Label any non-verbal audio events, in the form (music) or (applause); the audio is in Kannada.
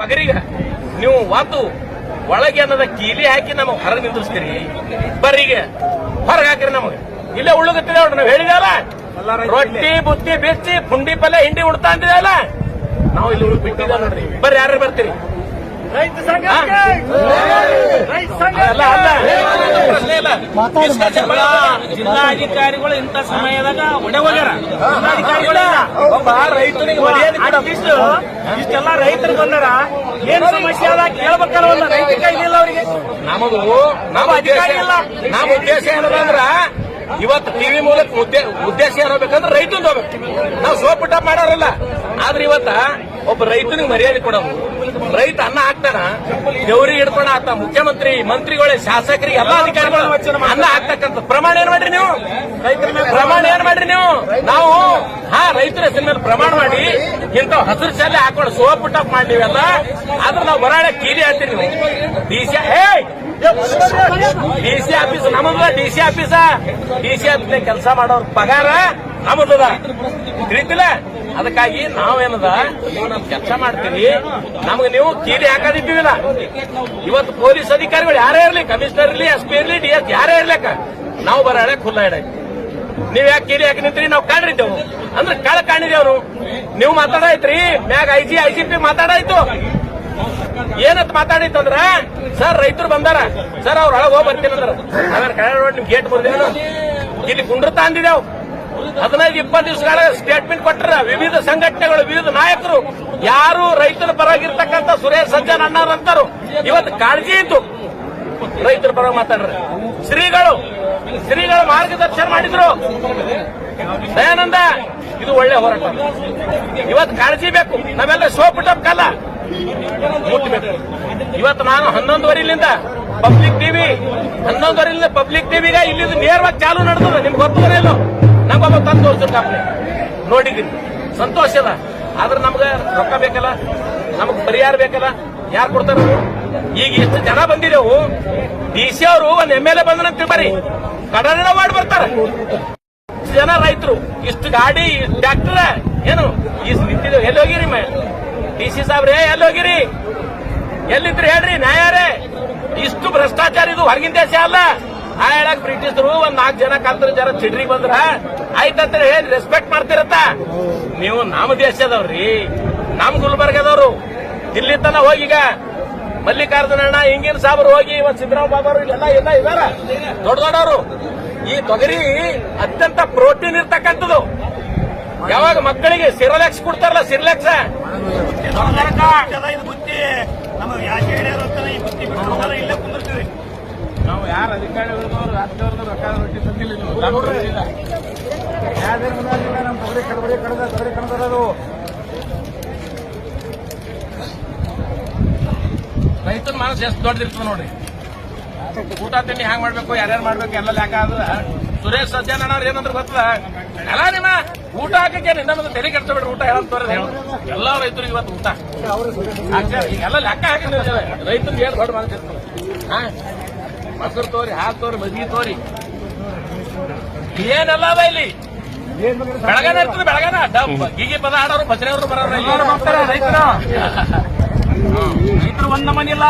ತೊಗರಿಗ ನೀವು ವಾತು ಒಳಗೆ ಅನ್ನದ ಕೀಲಿ ಹಾಕಿ ನಮಗೆ ಹೊರಗೆ ನಿಂದಿಸ್ತೀರಿ ಬರ್ರೀಗ ಹೊರಗೆ ಹಾಕಿರಿ ನಮಗೆ. ಇಲ್ಲೇ ಉಳ್ಳುಗತ್ತಿದೆ ನೋಡ್ರಿ, ನಾವು ಹೇಳಿದಲ್ಲ ರೊಟ್ಟಿ, ಬುತ್ತಿ ಬೆಚ್ಚಿ ಪುಂಡಿ ಪಲ್ಯ, ಹಿಂಡಿ ಉಡ್ತಾ ಅಂತಿದಲ್ಲ ನಾವು ಇಲ್ಲಿ ಬಿಟ್ಟಿದ್ದ ನೋಡ್ರಿ. ಬರ್ರಿ ಯಾರು ಬರ್ತೀರಿ? ರೈತ ಸಂಘ ರೈತ ಸಂಘ ಇಲ್ಲ. ಜಿಲ್ಲಾಧಿಕಾರಿಗಳು ಇಂಥ ಸಮಯದಾಗ ಒಡೆ ಹೋಗ್ಯಾರ. ಜಿಲ್ಲಾಧಿಕಾರಿಗಳ. ಒಬ್ಬ ರೈತನಿಗೆ ಇಷ್ಟು ಇಷ್ಟೆಲ್ಲ ರೈತರು ಬಂದಾರ. ಏನ್ ಸಮಸ್ಯೆ ಅದ ಕೇಳ್ಬೇಕಲ್ಲ ಒಂದು ರೈತ ಕೈಲಿಲ್ಲ ಅವರಿಗೆ. ನಮಗೂ ನಮ್ಮ ಅಧಿಕಾರಿ ಇಲ್ಲ. ನಮ್ಮ ಉದ್ದೇಶ ಏನದಂದ್ರ ಇವತ್ತು ಟಿವಿ ಮೂಲಕ ಉದ್ದೇ- ಉದ್ದೇಶ ಏನಾಗಬೇಕಂದ್ರೆ ರೈತಂದು ಹೋಗ್ಬೇಕು. ನಾವು ಸೋಪುಟ ಮಾಡೋರಲ್ಲ. ಆದ್ರೆ ಇವತ್ತ ಒಬ್ಬ ರೈತನಿಗೆ ಮರ್ಯಾದೆ ಕೊಡೋ ರೈತ ಅನ್ನ ಹಾಕ್ತಾನ, ಗೌರಿ ಹಿಡ್ಕೊಂಡ ಆತ ಮುಖ್ಯಮಂತ್ರಿ, ಮಂತ್ರಿಗಳೇ, ಶಾಸಕರಿಗೆ ಎಲ್ಲ ಅಧಿಕಾರಿಗಳು ಅನ್ನ ಹಾಕ್ತಕ್ಕಂಥ ಪ್ರಮಾಣ ಏನ್ ಮಾಡ್ರಿ ನೀವು? ಪ್ರಮಾಣ ಏನ್ ಮಾಡ್ರಿ ನೀವು? ನಾವು, ಹಾ, ರೈತರ ಹೆಸರಿನ ಮೇಲೆ ಪ್ರಮಾಣ ಮಾಡಿ ಇಂತ ಹಸಿರು ಶಾಲೆ ಹಾಕೊಂಡು ಸೋಪುಟ ಮಾಡಿ ಅಂತ. ಆದ್ರೆ ನಾವು ಬರಾಳೆ ಕೀಲಿ ಹಾಕ್ತೀವಿ ನೀವು. ಡಿ ಸಿ, ಏಯ್! ಡಿಸಿ ಆಫೀಸ್ ನಮ್ಮದ ಡಿಸಿ ಆಫೀಸ. ಡಿಸಿ ಆಫೀಸ್ ಕೆಲಸ ಮಾಡೋರ್ ಪಗಾರ ನಮ್ಮದ ತಿಳಿತಿಲ್ಲ? ಅದಕ್ಕಾಗಿ ನಾವೇನದ? ನೀವು ಕೆಲಸ ಮಾಡ್ತೀವಿ. ನಮ್ಗೆ ನೀವು ಕೀಲಿ ಹಾಕೋದಿದ್ದೀವಿಲ್ಲ ಇವತ್ತು ಪೊಲೀಸ್ ಅಧಿಕಾರಿಗಳು ಯಾರೇ ಇರಲಿ, ಕಮಿಷನರ್ ಇರಲಿ, ಎಸ್ ಪಿ ಇರಲಿ, ಡಿ ಯಾರೇ ಇರ್ಲಿಕ್ಕ ನಾವು ಬರಾಳೆ ಖುಲ್ಲಾ ಇಡ ನೀವ್ ಯಾಕೆ ಕೀಲಿ ಹಾಕಿ ನಿಂತ್ರಿ? ನಾವು ಕಾಣಿದ್ದೇವು ಅಂದ್ರೆ ಕಳ ಕಾಣಿದೇವ್ರು ನೀವು ಮಾತಾಡಾಯ್ತ್ರಿ? ಮ್ಯಾಗ I G I G P ಮಾತಾಡಾಯ್ತು. ಏನಂತ ಮಾತಾಡಿತ್ತಂದ್ರ ಸರ್, ರೈತರು ಬಂದಾರ. ಸರ್, ಅವ್ರ ಒಳಗೆ ಹೋಗಿ ಬರ್ತೀನಿ ಅಂದ್ರ. ನಾವೇನ್ ಕನ್ನಡ ರೋಡ್ ನಿಮ್ ಗೇಟ್ ಬಂದೇನು ಇಲ್ಲಿ ಕುಂಡ್ರತಾ ಅಂದಿದ್ದೇವ್ ಹದಿನೈದು, ಇಪ್ಪತ್ತು ದಿವಸಗಳ ಸ್ಟೇಟ್ಮೆಂಟ್ ಕೊಟ್ಟರ ವಿವಿಧ ಸಂಘಟನೆಗಳು, ವಿವಿಧ ನಾಯಕರು, ಯಾರು ರೈತರ ಪರವಾಗಿರ್ತಕ್ಕಂಥ ಸುರೇಶ್ ಸಜ್ಜನ್ ಅಣ್ಣಾರಂತಾರು. ಇವತ್ತು ಕಾಳಜಿ ಇತ್ತು ರೈತರ ಪರ ಮಾತಾಡ್ರಿ. ಶ್ರೀಗಳು ಶ್ರೀಗಳು ಮಾರ್ಗದರ್ಶನ ಮಾಡಿದ್ರು. ದಯಾನಂದ, ಇದು ಒಳ್ಳೆ ಹೋರಾಟ. ಇವತ್ತು ಕಾಳಜಿ ಬೇಕು. ನಾವೆಲ್ಲ ಸೋಪ್ ಕಲ್ಲ. ಮುಟ್ಟಬೇಕು ಇವತ್ತು ನಾನು ಹನ್ನೊಂದುವರೆಲಿಂದ ಪಬ್ಲಿಕ್ ಟಿವಿ ಹನ್ನೊಂದುವರೆಲಿಂದ ಪಬ್ಲಿಕ್ ಟಿವಿಗ ಇಲ್ಲಿ ನೇರವಾಗಿ ಚಾಲು ನಡೆದ ನಿಮ್ಗೆ ಗೊತ್ತದ? ನೋಡಿದ್ದೀನಿ. ಸಂತೋಷ ಅದ ಆದ್ರೆ ನಮ್ಗೆ ರೊಕ್ಕ ಬೇಕಲ್ಲ, ನಮಗ್ ಪರಿಹಾರ ಬೇಕಲ್ಲ. ಯಾರು ಕೊಡ್ತಾರ? ಈಗ ಎಷ್ಟು ಜನ ಬಂದಿದೆವು ಡಿ ಸಿ ಅವರು ಒಂದ್ ಎಂ ಎಲ್ ಎ ಬಂದನಂತ ಬರ್ರಿ ಕಡನ ಮಾಡಿ ಬರ್ತಾರ. ಜನ ರೈತರು, ಇಷ್ಟು ಗಾಡಿ, ಟ್ರ್ಯಾಕ್ಟರ್, ಏನು? ಇಷ್ಟು ನಿಂತಿದ್ದೇವೆ ಎಲ್ಲಿ ಹೋಗಿರಿ ಡಿ ಸಿ ಸಾಬ್ರೆ, ಎಲ್ಲಿ ಹೋಗಿರಿ? ಎಲ್ಲಿದ್ರಿ ಹೇಳ್ರಿ, ನ್ಯಾಯಾರೇ? ಇಷ್ಟು ಭ್ರಷ್ಟಾಚಾರ ಇದು ಹೊರಗಿನ ದೇಶ ಅಲ್ಲ. ಆ ಹೇಳಕ್ ಬ್ರಿಟಿಷರು ಒಂದ್ ನಾಲ್ಕು ಜನ ಕಲ್ತರ ಜನ ಚಿಡ್ರಿ ಬಂದ್ರ ಆಯ್ತಂತ ಹೇಳಿ ರೆಸ್ಪೆಕ್ಟ್ ಮಾಡ್ತಿರತ್ತ? ನೀವು ನಮ್ಮ ದೇಶದವ್ರಿ ನಮ್ ಗುಲ್ಬರ್ಗದವ್ರು. ಇಲ್ಲಿ ತನ ಹೋಗಿಗ ಈಗ ಮಲ್ಲಿಕಾರ್ಜುನ ಅಣ್ಣ, ಹಿಂಗಿನ ಸಾಬ್ರು ಹೋಗಿ ಇವತ್ತು ಸಿದ್ದರಾಮ ಬಾಬಾರು ಎಲ್ಲ ಎಲ್ಲ ಇದಾರ. ದೊಡ್ಡ ದೊಡ್ಡವರು. ಈ ತೊಗರಿ ಅತ್ಯಂತ ಪ್ರೋಟೀನ್ ಇರ್ತಕ್ಕಂಥದ್ದು. ಯಾವಾಗ ಮಕ್ಕಳಿಗೆ ಸಿರಲೆಕ್ಸ್ ಕೊಡ್ತಾರಲ್ಲ, ಸಿರ್ಲೆಕ್ಸ್? ಬುತ್ತಿ ಯಾಕೆ ಇಲ್ಲ ಕುಂದಿರ್ತೀವಿ ನಾವು ಯಾರು ಅಧಿಕಾರಿಗಳು ರಾಜ್ಯದವ್ರದ್ದು ರೊಕ್ಕ ರೊಟ್ಟಿ ತಂದಿಲ್ಲ ನಮ್ಮ ತೊಗರಿ ಕಡಬರಿ ಕಡದ ತೊಗರಿ ಅದು ರೈತನ ಮನಸ್ಸು ಎಷ್ಟು ದೊಡ್ಡದಿರ್ತದೆ ನೋಡ್ರಿ. ಊಟ ತಿಂಡಿ ಹ್ಯಾಂಗ್ ಮಾಡ್ಬೇಕು ಯಾರ್ಯಾರು ಮಾಡ್ಬೇಕು ಎಲ್ಲ ಲೆಕ್ಕ ಆದ್ರ ಸುರೇಶ್ ಸಜ್ಜನ ಅವ್ರ ಏನಂದ್ರೆ ಗೊತ್ತದ? ಎಲ್ಲ ನಿಮ್ಮ ಊಟ ಹಾಕಕ್ಕೆ ನಿನ್ನ ತಲೆ ಕೆಡ್ಸ ಬಿಡ್ರಿ ಊಟ ಹೇಳಂತ ಎಲ್ಲ ರೈತರಿಗೆ ಇವತ್ತು ಊಟ. ಎಲ್ಲ ಲೆಕ್ಕ ಹಾಕಿದ್ರೆ ರೈತರಿಗೆ ಹೇಳಿ ದೊಡ್ಡ ಮನಸ್ಸಿರ್ತದೆ ಹಾ? ಮೊಸರು ತೋರಿ ಹಾಲು ತೋರಿ ಮಜ್ಜಿಗೆ ತೋರಿ. ಏನಲ್ಲ ಅದ ಇಲ್ಲಿ? ಬೆಳಗಾನ ಇರ್ತದೆ ಬೆಳಗಾನ? ಈಗ ಗೀಗಿ ಪದ ಆಡೋರು ಬಸರೆಯವರು ಬರೋರು (laughs) ರೈತರು. ಒಂದ್ ನಮನಿಲ್ಲ